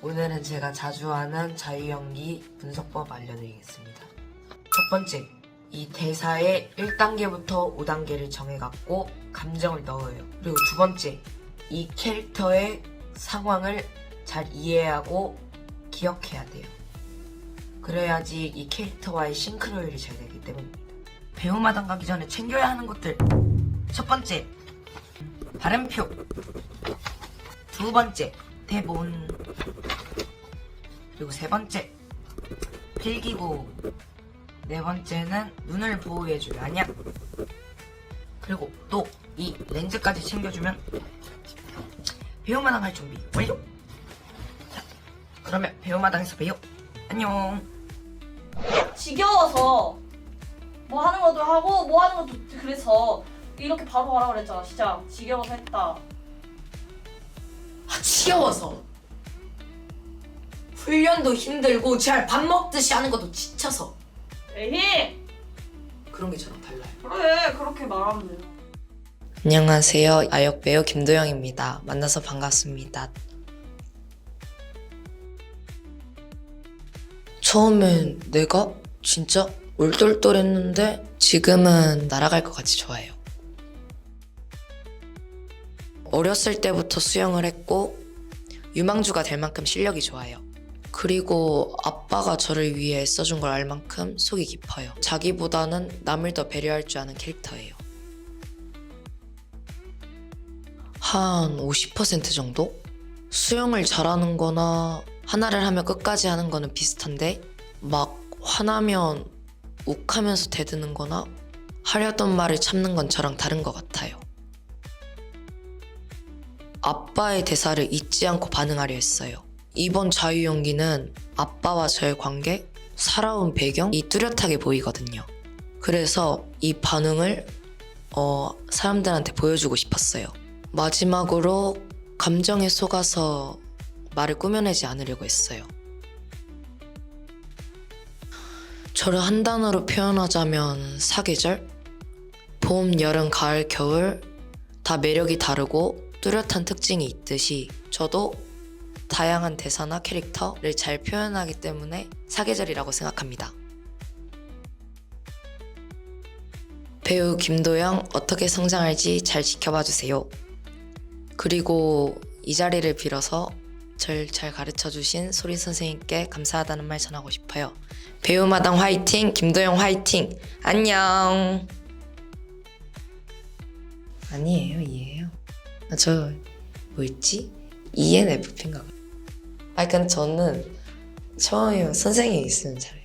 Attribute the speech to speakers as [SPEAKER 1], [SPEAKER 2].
[SPEAKER 1] 오늘은 제가 자주 하는 자유연기 분석법 알려드리겠습니다. 첫 번째, 이 대사의 1단계부터 5단계를 정해갖고 감정을 넣어요. 그리고 두 번째, 이 캐릭터의 상황을 잘 이해하고 기억해야 돼요. 그래야지 이 캐릭터와의 싱크로율이 잘 되기 때문입니다. 배우 마당 가기 전에 챙겨야 하는 것들. 첫 번째, 발음표. 두 번째, 대본. 그리고 세 번째, 필기구. 네 번째는 눈을 보호해줄 안약. 그리고 또 이 렌즈까지 챙겨주면 배우마당 할 준비 완료. 자, 그러면 배우마당에서 봬요. 안녕.
[SPEAKER 2] 지겨워서 뭐 하는 것도 하고 뭐 하는 것도 그래서 이렇게 바로 가라 그랬잖아 진짜 지겨워서 했다
[SPEAKER 3] 아, 지겨워서. 훈련도 힘들고 잘 밥 먹듯이 하는 것도 지쳐서.
[SPEAKER 2] 에이
[SPEAKER 3] 그런 게 저랑 달라요.
[SPEAKER 2] 그래 그렇게 말하면 돼
[SPEAKER 4] 안녕하세요. 아역 배우 김도영입니다. 만나서 반갑습니다. 처음엔 내가 진짜 올돌돌했는데 지금은 날아갈 것 같이 좋아요. 어렸을 때부터 수영을 했고 유망주가 될 만큼 실력이 좋아요. 그리고 아빠가 저를 위해 써준 걸 알 만큼 속이 깊어요. 자기보다는 남을 더 배려할 줄 아는 캐릭터예요. 한 50% 정도? 수영을 잘하는 거나 하나를 하면 끝까지 하는 거는 비슷한데 막 화나면 욱하면서 대드는 거나 하려던 말을 참는 건 저랑 다른 것 같아요. 아빠의 대사를 잊지 않고 반응하려 했어요. 이번 자유연기는 아빠와 저의 관계, 살아온 배경이 뚜렷하게 보이거든요. 그래서 이 반응을 어, 사람들한테 보여주고 싶었어요. 마지막으로 감정에 속아서 말을 꾸며내지 않으려고 했어요. 저를 한 단어로 표현하자면 사계절? 봄, 여름, 가을, 겨울 다 매력이 다르고 뚜렷한 특징이 있듯이 저도 다양한 대사나 캐릭터를 잘 표현하기 때문에 사계절이라고 생각합니다. 배우 김도영 어떻게 성장할지 잘 지켜봐 주세요. 그리고 이 자리를 빌어서 절 잘 가르쳐 주신 소리 선생님께 감사하다는 말 전하고 싶어요. 배우 마당 화이팅! 김도영 화이팅! 안녕! 아니에요, 이해요. 아, 저 뭐였지? ENFP인가 봐요. 아, 근데 저는 처음이면 선생님이 있으면 잘해요.